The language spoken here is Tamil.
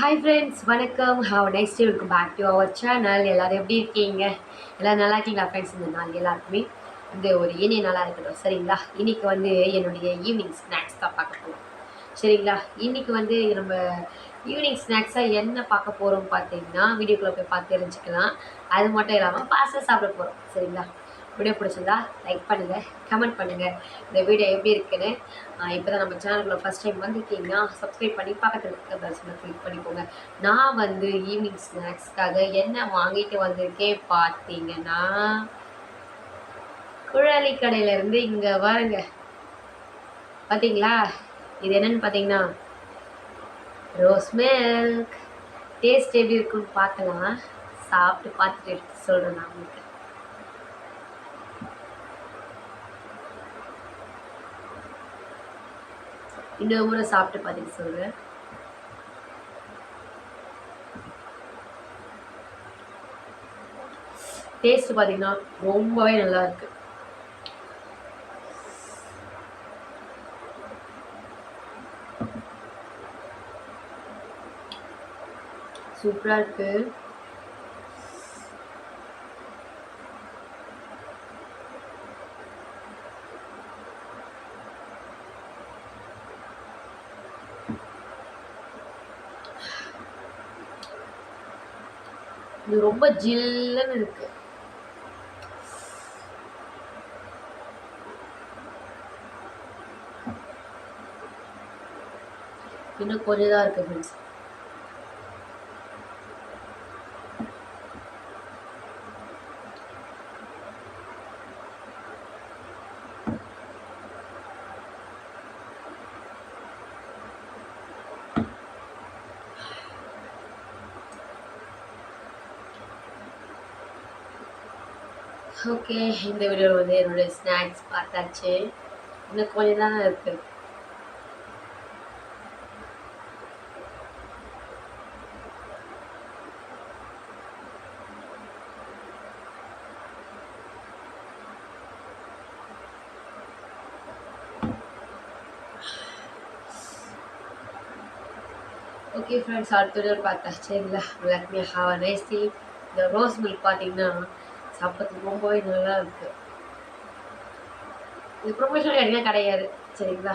ஹாய் ஃப்ரெண்ட்ஸ் வணக்கம். Have nice day welcome back to our channel எல்லோரும் எப்படி இருக்கீங்க? எல்லோரும் நல்லா இருக்கீங்களா ஃப்ரெண்ட்ஸ் இந்த நாள் எல்லாருக்குமே வந்து ஒரு இனிய நல்லா இருக்கட்டும். சரிங்களா? இன்றைக்கி வந்து என்னுடைய ஈவினிங் ஸ்நாக்ஸ் தான் பார்க்க போகிறோம் சரிங்களா? இன்றைக்கி வந்து நம்ம ஈவினிங் ஸ்நாக்ஸாக என்ன பார்க்க போகிறோம் பார்த்தீங்கன்னா வீடியோக்குள்ளே போய் பார்த்து தெரிஞ்சுக்கலாம். அது மட்டும் இல்லாமல் பாஸ்டா சாப்பிட போகிறோம் சரிங்களா? வீடியோ பிடிச்சிருந்தா லைக் பண்ணுங்கள் கமெண்ட் பண்ணுங்கள் இந்த வீடியோ எப்படி இருக்குன்னு இப்போ தான் நம்ம சேனலுக்குள்ள ஃபஸ்ட் டைம் வந்திருக்கீங்கன்னா சப்ஸ்கிரைப் பண்ணி பக்கத்தில் இருக்க பெல்ஸில் கிளிக் பண்ணிக்கோங்க. நான் வந்து ஈவினிங் ஸ்நாக்ஸ்க்காக என்ன வாங்கிட்டு வந்திருக்கேன் பார்த்தீங்கன்னா குழலி கடையிலேருந்து இங்கே வாருங்க. பார்த்தீங்களா இது என்னன்னு பார்த்தீங்கன்னா ரோஸ் மில்க் டேஸ்ட் எப்படி இருக்குன்னு பார்க்கலாம் சாப்பிட்டு பார்த்துட்டு சொல்கிறேன் நான் உங்களுக்கு. இன்னொரு முறை சாப்பிட்டு பார்த்துட்டு சொல்கிறேன் டேஸ்ட் பார்த்தீங்கன்னா ரொம்பவே நல்லா இருக்கு. சூப்பராக இருக்குது இது ரொம்ப ஜில்லுன்னு இருக்கு. இன்னும் கொஞ்சம் தான் இருக்கு ஃப்ரெண்ட்ஸ் ஓகே இந்த வீடியோவில் வந்து என்னுடைய ஸ்நாக்ஸ் பார்த்தாச்சு. இன்னும் கொஞ்சம் தானே இருக்குது ஓகே ஃப்ரெண்ட்ஸ் அடுத்த வீடியோ பார்த்தாச்சு. இல்லை லக்ஷ்மி ஹாவ் நைஸ் டீ இந்த ரோஸ் மில்க் பார்த்தீங்கன்னா சாப்பிட்றதுக்கு ரொம்பவே நல்லா இருக்குது இது ப்ரொமோஷன் எதுவுமே கிடையாது சரிங்களா?